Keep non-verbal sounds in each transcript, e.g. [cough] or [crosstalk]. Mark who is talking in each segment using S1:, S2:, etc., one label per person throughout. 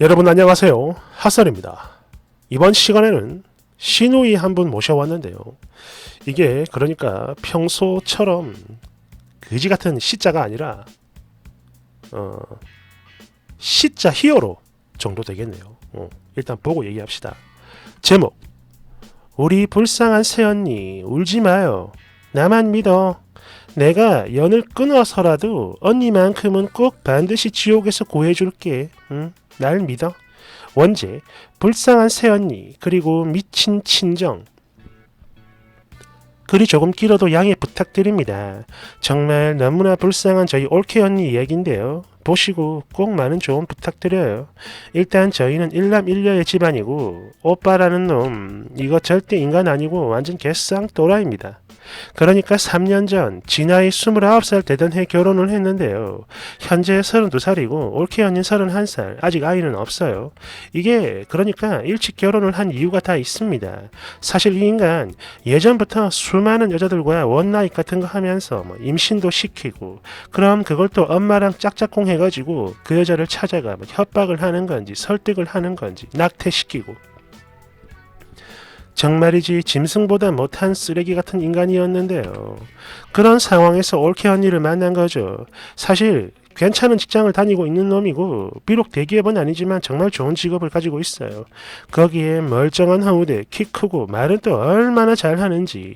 S1: 여러분 안녕하세요. 핫설입니다. 이번 시간에는 시누이 한 분 모셔왔는데요. 이게 그러니까 평소처럼 그지 같은 시자가 아니라 어 시자 히어로 정도 되겠네요. 어, 일단 보고 얘기합시다. 제목 우리 불쌍한 새언니 울지 마요. 나만 믿어. 내가 연을 끊어서라도 언니만큼은 꼭 반드시 지옥에서 구해줄게. 응? 날 믿어. 원제, 불쌍한 새언니, 그리고 미친 친정. 글이 조금 길어도 양해 부탁 드립니다. 정말 너무나 불쌍한 저희 올케 언니 이야기인데요. 보시고 꼭 많은 조언 부탁드려요. 일단 저희는 일남일녀의 집안이고 오빠라는 놈 이거 절대 인간 아니고 완전 개쌍 또라입니다. 그러니까 3년 전 진아이 29살 되던 해 결혼을 했는데요. 현재 32살이고 올케 언니 31살 아직 아이는 없어요. 이게 그러니까 일찍 결혼을 한 이유가 다 있습니다. 사실 이 인간 예전부터 수많은 여자들과 원나잇 같은 거 하면서 뭐 임신도 시키고 그럼 그걸 또 엄마랑 짝짝꿍 해가지고 그 여자를 찾아가 뭐 협박을 하는 건지 설득을 하는 건지 낙태시키고 정말이지 짐승보다 못한 쓰레기 같은 인간이었는데요. 그런 상황에서 올케 언니를 만난 거죠. 사실 괜찮은 직장을 다니고 있는 놈이고 비록 대기업은 아니지만 정말 좋은 직업을 가지고 있어요. 거기에 멀쩡한 허우대, 키 크고 말은 또 얼마나 잘하는지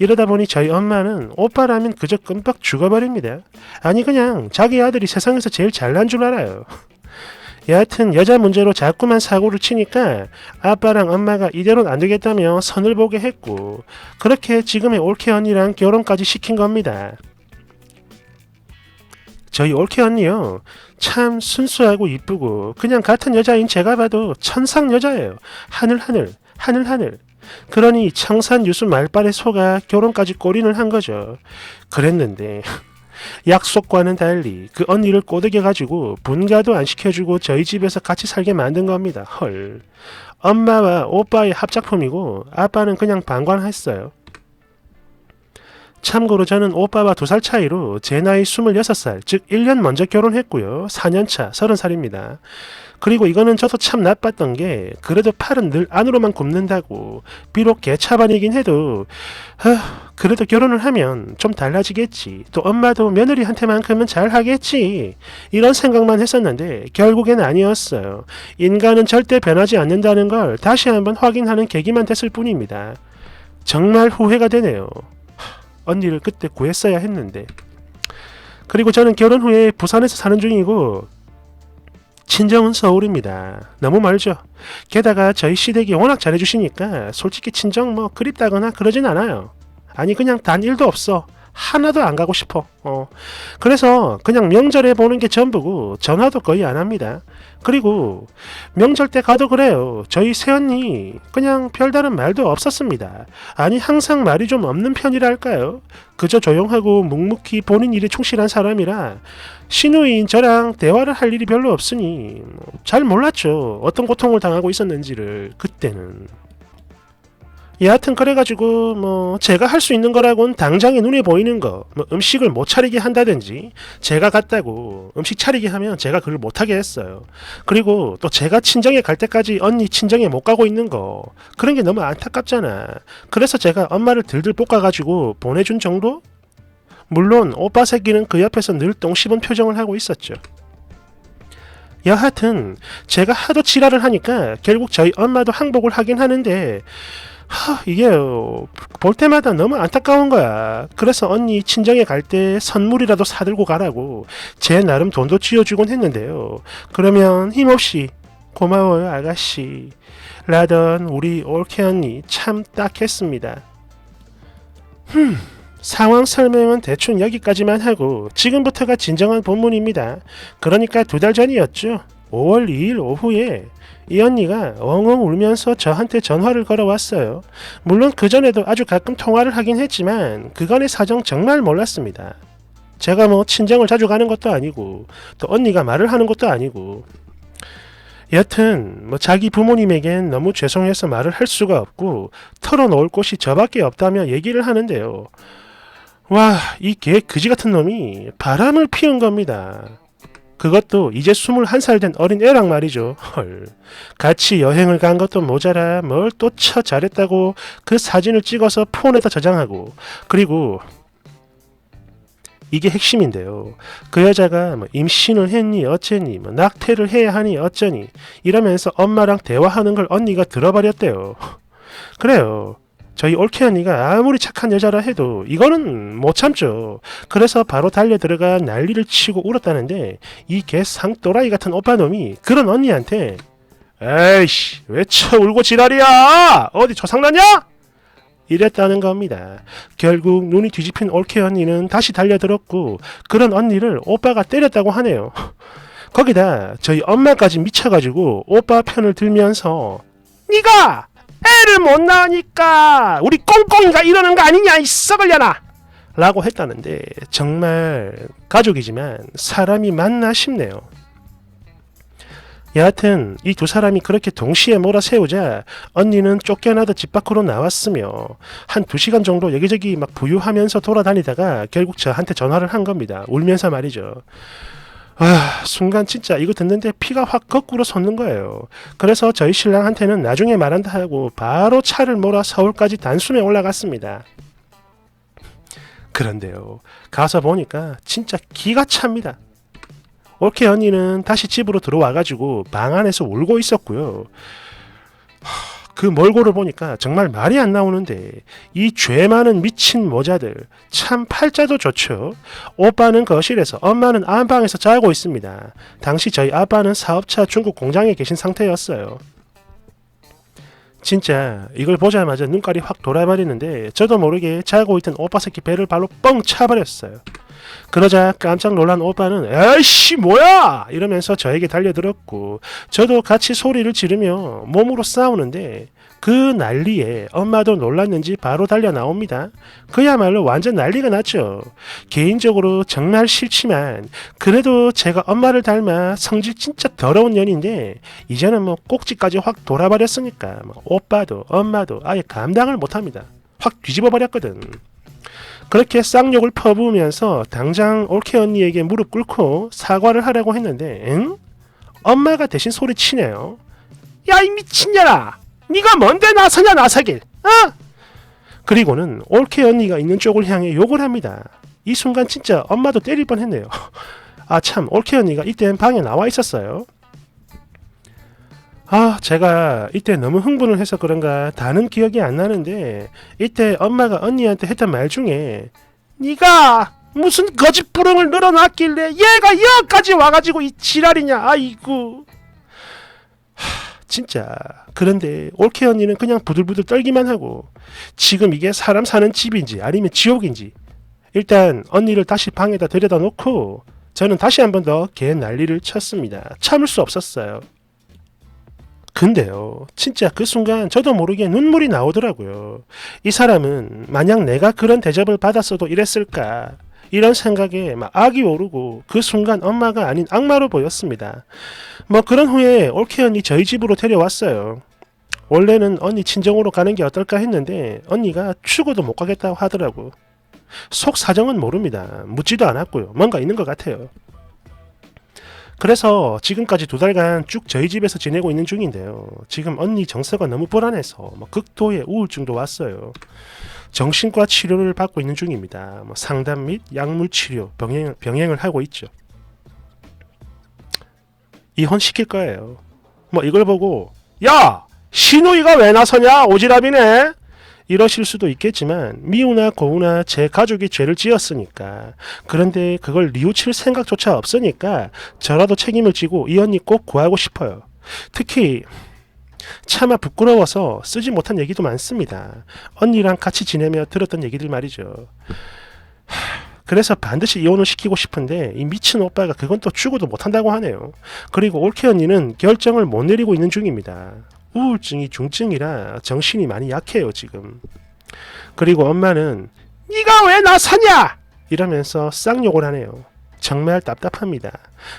S1: 이러다 보니 저희 엄마는 오빠라면 그저 끔뻑 죽어버립니다. 아니 그냥 자기 아들이 세상에서 제일 잘난 줄 알아요. [laughs] 여하튼 여자 문제로 자꾸만 사고를 치니까 아빠랑 엄마가 이대로는 안 되겠다며 선을 보게 했고 그렇게 지금의 올케 언니랑 결혼까지 시킨 겁니다. 저희 올케 언니요. 참 순수하고 이쁘고 그냥 같은 여자인 제가 봐도 천상 여자예요. 하늘 하늘 하늘 하늘. 그러니 청산 유수 말빨에 속아 결혼까지 꼬리를 한 거죠. 그랬는데 [laughs] 약속과는 달리 그 언니를 꼬드겨 가지고 분가도 안 시켜주고 저희 집에서 같이 살게 만든 겁니다. 헐. 엄마와 오빠의 합작품이고 아빠는 그냥 방관했어요. 참고로 저는 오빠와 두 살 차이로 제 나이 26살, 즉 1년 먼저 결혼했고요. 4년차, 30살입니다. 그리고 이거는 저도 참 나빴던 게 그래도 팔은 늘 안으로만 굽는다고 비록 개차반이긴 해도 하, 그래도 결혼을 하면 좀 달라지겠지. 또 엄마도 며느리한테만큼은 잘하겠지. 이런 생각만 했었는데 결국엔 아니었어요. 인간은 절대 변하지 않는다는 걸 다시 한번 확인하는 계기만 됐을 뿐입니다. 정말 후회가 되네요. 하, 언니를 그때 구했어야 했는데 그리고 저는 결혼 후에 부산에서 사는 중이고 친정은 서울입니다. 너무 멀죠. 게다가 저희 시댁이 워낙 잘해주시니까 솔직히 친정 뭐 그립다거나 그러진 않아요. 아니 그냥 단 일도 없어. 하나도 안 가고 싶어. 어. 그래서 그냥 명절에 보는 게 전부고 전화도 거의 안 합니다. 그리고 명절 때 가도 그래요. 저희 새언니 그냥 별다른 말도 없었습니다. 아니 항상 말이 좀 없는 편이랄까요. 그저 조용하고 묵묵히 본인 일에 충실한 사람이라 신우인 저랑 대화를 할 일이 별로 없으니 뭐잘 몰랐죠. 어떤 고통을 당하고 있었는지를 그때는. 여하튼 그래가지고 뭐 제가 할 수 있는 거라곤 당장에 눈에 보이는 거, 뭐 음식을 못 차리게 한다든지 제가 갔다고 음식 차리게 하면 제가 그걸 못하게 했어요. 그리고 또 제가 친정에 갈 때까지 언니 친정에 못 가고 있는 거 그런 게 너무 안타깝잖아. 그래서 제가 엄마를 들들 볶아가지고 보내준 정도? 물론 오빠 새끼는 그 옆에서 늘 똥 씹은 표정을 하고 있었죠. 여하튼 제가 하도 지랄을 하니까 결국 저희 엄마도 항복을 하긴 하는데 하, 이게 어, 볼 때마다 너무 안타까운 거야. 그래서 언니 친정에 갈 때 선물이라도 사들고 가라고 제 나름 돈도 쥐어주곤 했는데요. 그러면 힘없이 고마워요 아가씨 라던 우리 올케 언니 참 딱했습니다. 흠. 상황 설명은 대충 여기까지만 하고 지금부터가 진정한 본문입니다. 그러니까 두 달 전이었죠. 5월 2일 오후에 이 언니가 엉엉 울면서 저한테 전화를 걸어왔어요. 물론 그전에도 아주 가끔 통화를 하긴 했지만 그간의 사정 정말 몰랐습니다. 제가 뭐 친정을 자주 가는 것도 아니고 또 언니가 말을 하는 것도 아니고 여튼 뭐 자기 부모님에겐 너무 죄송해서 말을 할 수가 없고 털어놓을 곳이 저밖에 없다며 얘기를 하는데요. 와, 이 개 그지 같은 놈이 바람을 피운 겁니다. 그것도 이제 21살 된 어린 애랑 말이죠. 헐. 같이 여행을 간 것도 모자라 뭘 또 쳐 잘했다고 그 사진을 찍어서 폰에다 저장하고 그리고 이게 핵심인데요. 그 여자가 뭐 임신을 했니 어쩌니 뭐 낙태를 해야 하니 어쩌니 이러면서 엄마랑 대화하는 걸 언니가 들어버렸대요. 그래요. 저희 올케 언니가 아무리 착한 여자라 해도 이거는 못 참죠. 그래서 바로 달려 들어가 난리를 치고 울었다는데 이 개 상 또라이 같은 오빠 놈이 그런 언니한테 에이씨 왜 쳐 울고 지랄이야 어디 조상나냐? 이랬다는 겁니다. 결국 눈이 뒤집힌 올케 언니는 다시 달려들었고 그런 언니를 오빠가 때렸다고 하네요. [laughs] 거기다 저희 엄마까지 미쳐가지고 오빠 편을 들면서 네가 애를 못 낳으니까 우리 꽁꽁이가 이러는 거 아니냐 이 썩을려나 라고 했다는데 정말 가족이지만 사람이 맞나 싶네요. 여하튼 이 두 사람이 그렇게 동시에 몰아세우자 언니는 쫓겨나듯 집 밖으로 나왔으며 한 두 시간 정도 여기저기 막 부유하면서 돌아다니다가 결국 저한테 전화를 한 겁니다. 울면서 말이죠. 아, 순간 진짜 이거 듣는데 피가 확 거꾸로 솟는 거예요. 그래서 저희 신랑한테는 나중에 말한다 하고 바로 차를 몰아 서울까지 단숨에 올라갔습니다. 그런데요. 가서 보니까 진짜 기가 찹니다. 올케 언니는 다시 집으로 들어와가지고 방 안에서 울고 있었고요. 하, 그 몰골을 보니까 정말 말이 안 나오는데 이 죄 많은 미친 모자들 참 팔자도 좋죠. 오빠는 거실에서 엄마는 안방에서 자고 있습니다. 당시 저희 아빠는 사업차 중국 공장에 계신 상태였어요. 진짜 이걸 보자마자 눈깔이 확 돌아버리는데 저도 모르게 자고 있던 오빠 새끼 배를 발로 뻥 차버렸어요. 그러자 깜짝 놀란 오빠는 에이씨 뭐야 이러면서 저에게 달려들었고 저도 같이 소리를 지르며 몸으로 싸우는데 그 난리에 엄마도 놀랐는지 바로 달려 나옵니다. 그야말로 완전 난리가 났죠. 개인적으로 정말 싫지만 그래도 제가 엄마를 닮아 성질 진짜 더러운 년인데 이제는 뭐 꼭지까지 확 돌아버렸으니까 뭐 오빠도 엄마도 아예 감당을 못합니다. 확 뒤집어 버렸거든. 그렇게 쌍욕을 퍼부으면서 당장 올케 언니에게 무릎 꿇고 사과를 하려고 했는데 응? 엄마가 대신 소리치네요. 야 이 미친년아! 네가 뭔데 나서냐 나서길? 어? 그리고는 올케 언니가 있는 쪽을 향해 욕을 합니다. 이 순간 진짜 엄마도 때릴 뻔했네요. [laughs] 아 참 올케 언니가 이땐 방에 나와 있었어요. 아, 제가 이때 너무 흥분을 해서 그런가 다는 기억이 안 나는데 이때 엄마가 언니한테 했던 말 중에 네가 무슨 거짓부릉을 늘어놨길래 얘가 여기까지 와가지고 이 지랄이냐? 아이고. 하, 진짜. 그런데 올케 언니는 그냥 부들부들 떨기만 하고 지금 이게 사람 사는 집인지 아니면 지옥인지 일단 언니를 다시 방에다 들여다 놓고 저는 다시 한 번더개 난리를 쳤습니다. 참을 수 없었어요 근데요, 진짜 그 순간 저도 모르게 눈물이 나오더라고요. 이 사람은 만약 내가 그런 대접을 받았어도 이랬을까? 이런 생각에 막 악이 오르고 그 순간 엄마가 아닌 악마로 보였습니다. 뭐 그런 후에 올케 언니 저희 집으로 데려왔어요. 원래는 언니 친정으로 가는 게 어떨까 했는데 언니가 죽어도 못 가겠다고 하더라고. 속 사정은 모릅니다. 묻지도 않았고요. 뭔가 있는 것 같아요. 그래서 지금까지 두 달간 쭉 저희 집에서 지내고 있는 중인데요. 지금 언니 정서가 너무 불안해서 뭐 극도의 우울증도 왔어요. 정신과 치료를 받고 있는 중입니다. 뭐 상담 및 약물 치료 병행, 병행을 하고 있죠. 이혼시킬 거예요. 뭐 이걸 보고 야 신우이가 왜 나서냐 오지랖이네 이러실 수도 있겠지만 미우나 고우나 제 가족이 죄를 지었으니까 그런데 그걸 뉘우칠 생각조차 없으니까 저라도 책임을 지고 이 언니 꼭 구하고 싶어요. 특히 차마 부끄러워서 쓰지 못한 얘기도 많습니다. 언니랑 같이 지내며 들었던 얘기들 말이죠. 하, 그래서 반드시 이혼을 시키고 싶은데 이 미친 오빠가 그건 또 죽어도 못한다고 하네요. 그리고 올케 언니는 결정을 못 내리고 있는 중입니다. 우울증이 중증이라 정신이 많이 약해요 지금. 그리고 엄마는 네가 왜 나서냐 이러면서 쌍욕을 하네요. 정말 답답합니다.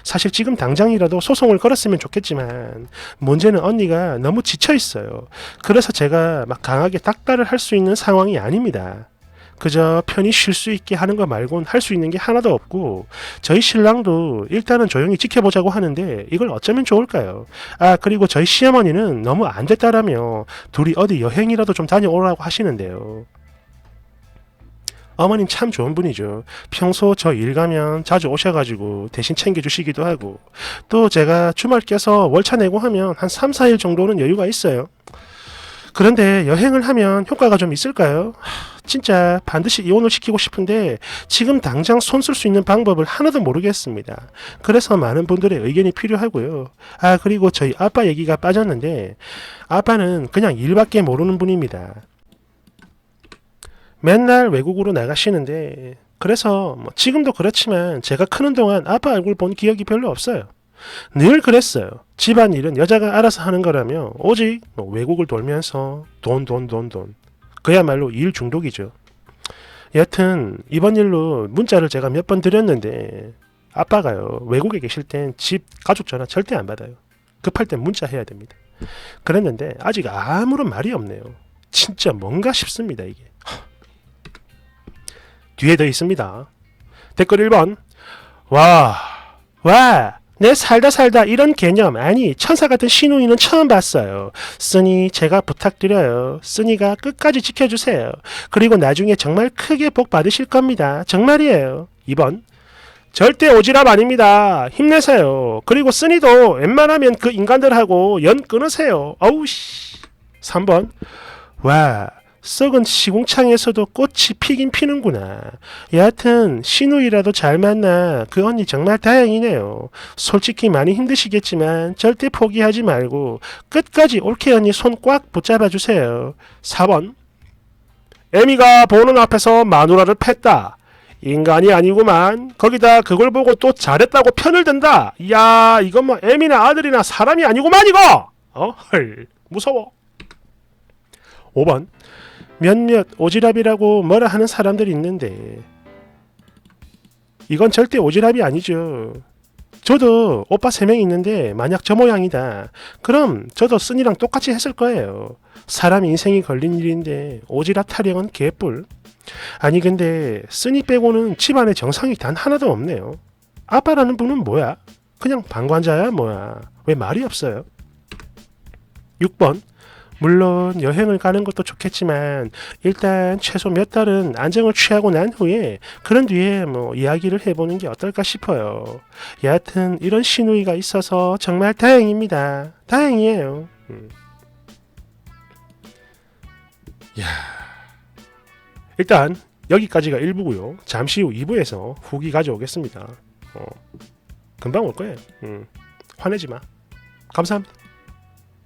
S1: 사실 지금 당장이라도 소송을 걸었으면 좋겠지만 문제는 언니가 너무 지쳐 있어요. 그래서 제가 막 강하게 닥달을 할 수 있는 상황이 아닙니다. 그저 편히 쉴 수 있게 하는 거 말곤 할 수 있는 게 하나도 없고 저희 신랑도 일단은 조용히 지켜보자고 하는데 이걸 어쩌면 좋을까요? 아 그리고 저희 시어머니는 너무 안 됐다라며 둘이 어디 여행이라도 좀 다녀오라고 하시는데요. 어머님 참 좋은 분이죠. 평소 저 일 가면 자주 오셔가지고 대신 챙겨주시기도 하고 또 제가 주말 껴서 월차 내고 하면 한 3, 4일 정도는 여유가 있어요. 그런데 여행을 하면 효과가 좀 있을까요? 하, 진짜 반드시 이혼을 시키고 싶은데 지금 당장 손 쓸 수 있는 방법을 하나도 모르겠습니다. 그래서 많은 분들의 의견이 필요하고요. 아 그리고 저희 아빠 얘기가 빠졌는데 아빠는 그냥 일밖에 모르는 분입니다. 맨날 외국으로 나가시는데 그래서 뭐 지금도 그렇지만 제가 크는 동안 아빠 얼굴 본 기억이 별로 없어요. 늘 그랬어요. 집안일은 여자가 알아서 하는 거라며 오직 뭐 외국을 돌면서 돈 돈 돈 돈. 그야말로 일 중독이죠. 여튼 이번 일로 문자를 제가 몇 번 드렸는데 아빠가요 외국에 계실 땐 집 가족 전화 절대 안 받아요. 급할 땐 문자 해야 됩니다. 그랬는데 아직 아무런 말이 없네요. 진짜 뭔가 싶습니다 이게. 뒤에 더 있습니다. 댓글 1번. 와, 와, 내 살다 살다 이런 개념, 아니, 천사 같은 신우이는 처음 봤어요. 쓰니, 제가 부탁드려요. 쓰니가 끝까지 지켜주세요. 그리고 나중에 정말 크게 복 받으실 겁니다. 정말이에요. 2번. 절대 오지랖 아닙니다. 힘내세요. 그리고 쓰니도 웬만하면 그 인간들하고 연 끊으세요. 어우, 씨. 3번. 와, 썩은 시궁창에서도 꽃이 피긴 피는구나. 여하튼 신우이라도 잘 만나 그 언니 정말 다행이네요. 솔직히 많이 힘드시겠지만 절대 포기하지 말고 끝까지 올케 언니 손 꽉 붙잡아 주세요. 4번 에미가 보는 앞에서 마누라를 팼다. 인간이 아니구만. 거기다 그걸 보고 또 잘했다고 편을 든다. 이야 이건 뭐 에미나 아들이나 사람이 아니구만 이거. 어? 헐 무서워. 5번 몇몇 오지랖이라고 뭐라 하는 사람들이 있는데 이건 절대 오지랖이 아니죠. 저도 오빠 세명 있는데 만약 저 모양이다. 그럼 저도 쓴이랑 똑같이 했을 거예요. 사람 인생이 걸린 일인데 오지랖 타령은 개뿔. 아니 근데 쓴이 빼고는 집안에 정상이 단 하나도 없네요. 아빠라는 분은 뭐야? 그냥 방관자야 뭐야? 왜 말이 없어요? 6번 물론 여행을 가는 것도 좋겠지만 일단 최소 몇 달은 안정을 취하고 난 후에 그런 뒤에 뭐 이야기를 해보는 게 어떨까 싶어요. 여하튼 이런 신우이가 있어서 정말 다행입니다. 다행이에요. 음. 야, 일단 여기까지가 1부고요. 잠시 후 2부에서 후기 가져오겠습니다. 어, 금방 올 거예요. 음, 화내지 마. 감사합니다.